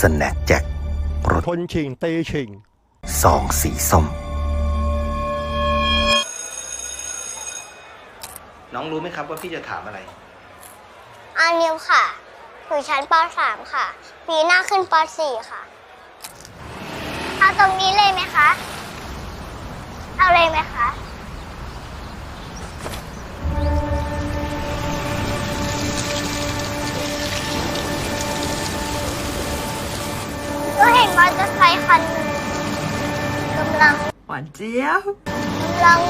สแน็คแจ็ครสคนชิงตีชิงซองสีส้ม น้องรู้ไหมครับว่าพี่จะถามอะไร อานิวค่ะอยู่ชั้นป .3 ค่ะ ปีหน้าขึ้นป .4 ค่ะ เอาตรงนี้เลยไหมคะ เอาเลยไหมคะ ค์คันหนึ่งกำลังหวานเจี๊ยบกำลัง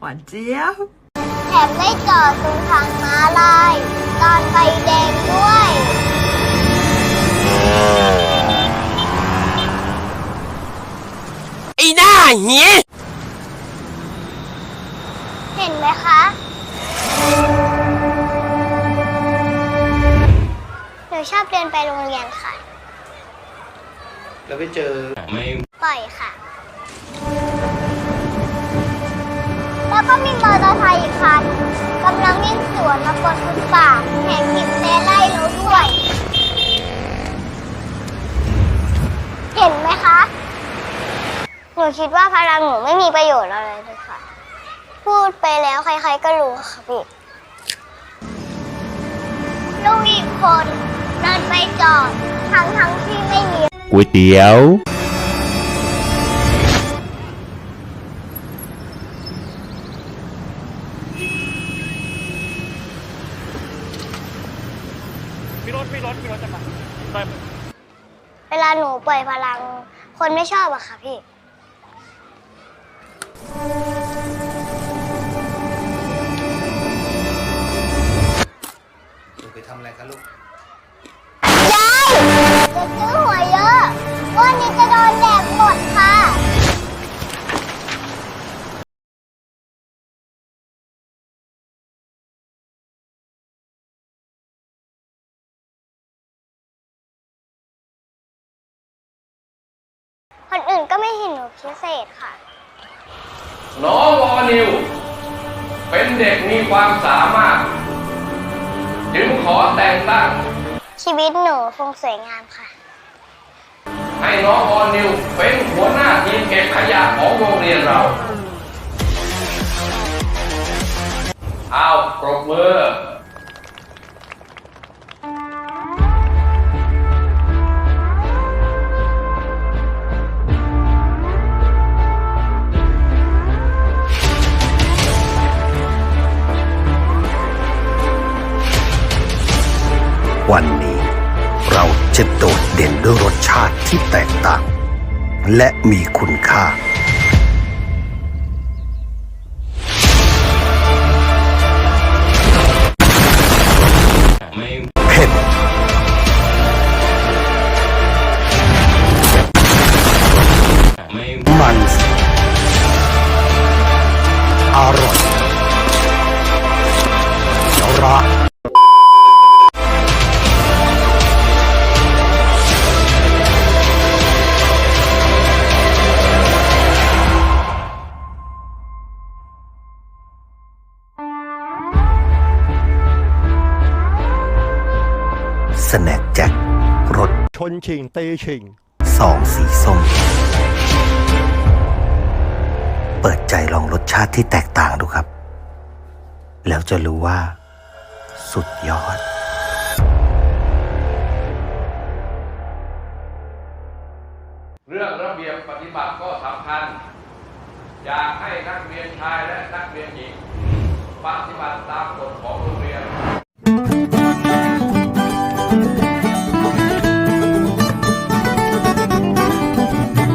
หวานเจี๊ยบแถมไม่จอดตรงทางม้าลาย ตอนไฟแดงด้วยไอ้หน้าเหี้ยเห็นไหมคะหนูชอบเดินไปโรงเรียนค่ะ แล้วไปเจอไม่ปล่อยค่ะ แล้วก็มีมอเตอร์ไซค์อีกคันกำลังวิ่งสวนมาบนฟุตบาทแถมบีบแต่ไล่เราด้วยเห็นไหมคะ หนูคิดว่าพลังหนูไม่มีประโยชน์อะไรเลยค่ะ พูดไปแล้วใครๆก็รู้ค่ะพี่ลูกอีกคนเดินไปจอดทั้งทั้งๆที่ไม่มี ก๋วยเตี๋ยวเวลาหนูปล่อยพลัง คนไม่ชอบอะค่ะพี่ คนอื่นก็ไม่เห็นหนูพิเศษค่ะ น้องวอนิว เป็นเด็กมีความสามารถ จึงขอแต่งตั้ง ชีวิตหนูคงสวยงามค่ะ ให้น้องวอนิวเป็นหัวหน้าทีมเก็บขยะของโรงเรียนเรา เอาปรบมือ วันนี้ เราจะโดดเด่นด้วยรสชาติที่แตกต่าง และมีคุณค่า เผ็ด มัน สแน็คแจ็ครสชนชิงตีชิงซองสีส้ม เปิดใจลองรสชาติที่แตกต่างดูครับ แล้วจะรู้ว่า สุดยอดเรื่องระเบียบปฏิบัติก็สำคัญ อยากให้นักเรียนชายและนักเรียนหญิง ปฏิบัติตามกฎของ